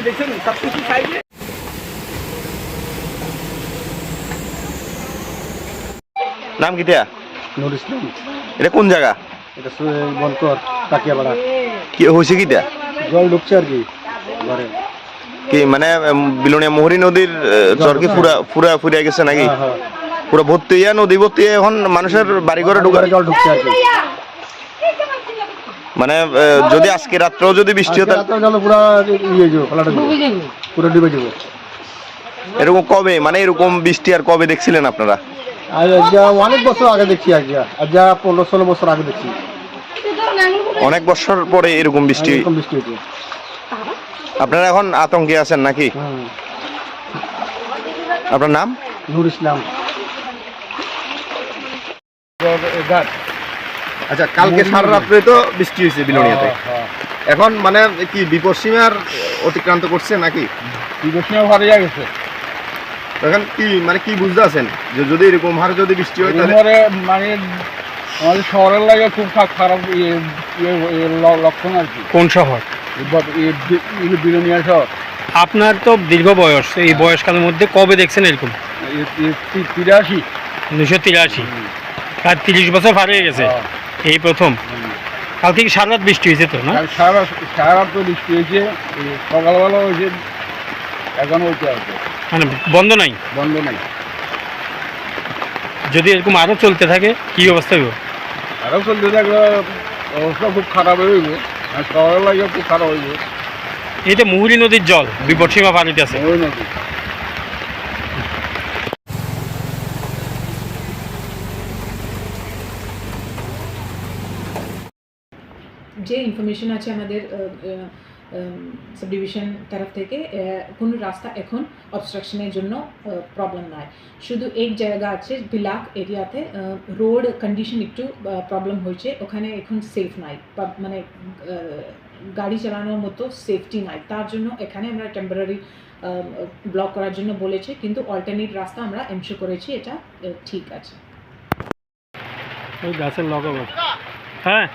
দেখুন সব কিছু খাইছে নাম নুর ইসলাম। এটা কোন জায়গা? এটা বনকর তাকিয়াপাড়া কি হয়েছে কিটা জল ঢুকছে আর কি ঘরে। কি মানে নদীর আহ, জ্বর কি পুরা পুরা ফুরিয়ে গেছে নাকি? হ্যাঁ, হ্যাঁ। পুরো ভর্তি নদী ভর্তি এখন মানুষের বাড়ি ঘরে ঢুকার জল ঢুকছে আর কি। মানে যদি আজকে রাত্রেও যদি বৃষ্টি হতো ইয়ে যাব ফলাটা পুরো ডুবে যাব। এরকম কবে? মানে এরকম বৃষ্টি আর কবে দেখছিলেন আপনারা? আর যা অনেক বছর আগে দেখছি আর কি আর যা পনেরো ষোলো বছর আগে দেখছি। অনেক বছর পরে এরকম বৃষ্টি। এরকম বৃষ্টি আপনারা এখন আতঙ্কে আছেন নাকি? হুম আপনার নাম? নুর ইসলাম। আচ্ছা কালকে সারা রাত্রে তো বৃষ্টি হয়েছে বিলোনিয়াতে। হ্যাঁ, এখন মানে কি বিপদ সীমার অতিক্রান্ত করছে নাকি? বিদেশিও হারিয়ে গেছে। এখন কি মানে কি বুঝতে আছেন? যে যদি এরকম হারে যদি বৃষ্টি হয় তাহলে মানে আমাদের শহরের লাগে খুব খারাপ ইয়ে ইয়ে ইয়ে ল- লক্ষণ আর কি। কোন শহর? বিরোনিয়া শহর। আপনার তো দীর্ঘ বয়স এই বয়সকালের মধ্যে কবে দেখছেন এরকম? তিরাশি। উনিশশো তিরাশি। প্রায় তিরিশ বছর পার হয়ে গেছে এই প্রথম। কাল থেকে সারা রাত বৃষ্টি হয়েছে তো না? সারা সারা রাত তো বৃষ্টি হয়েছে সকালবেলা হয়েছে এখন হয়েছে আর কি। মানে বন্ধ নাই? বন্ধ নাই। যদি এরকম আরও চলতে থাকে কি অবস্থা হবে আরও চলতে থাকলে অবস্থা খুব খারাপ হয়ে যাবে আর শহরের লাগে খুব খারাপ হয়ে যাবে এইটা মুহুরী নদীর জল বিপদসীমা পানিতে আছে। ওই নাকি যে ইনফরমেশন আছে আমাদের সাব ডিভিশন তরফ থেকে কোনো রাস্তা এখন অবস্ট্রাকশনের জন্য প্রবলেম নাই। শুধু এক জায়গা আছে বিলাক এরিয়াতে রোড কন্ডিশন একটু প্রবলেম হয়েছে। ওখানে এখন সেফ নাই। মানে গাড়ি চালানোর মতো সেফটি নাই। তার জন্য এখানে আমরা টেম্পোরারি ব্লক করার জন্য বলেছে কিন্তু অল্টারনেট রাস্তা আমরা এনশো করেছি এটা ঠিক আছে। ওই গাছের লগাবো হ্যাঁ?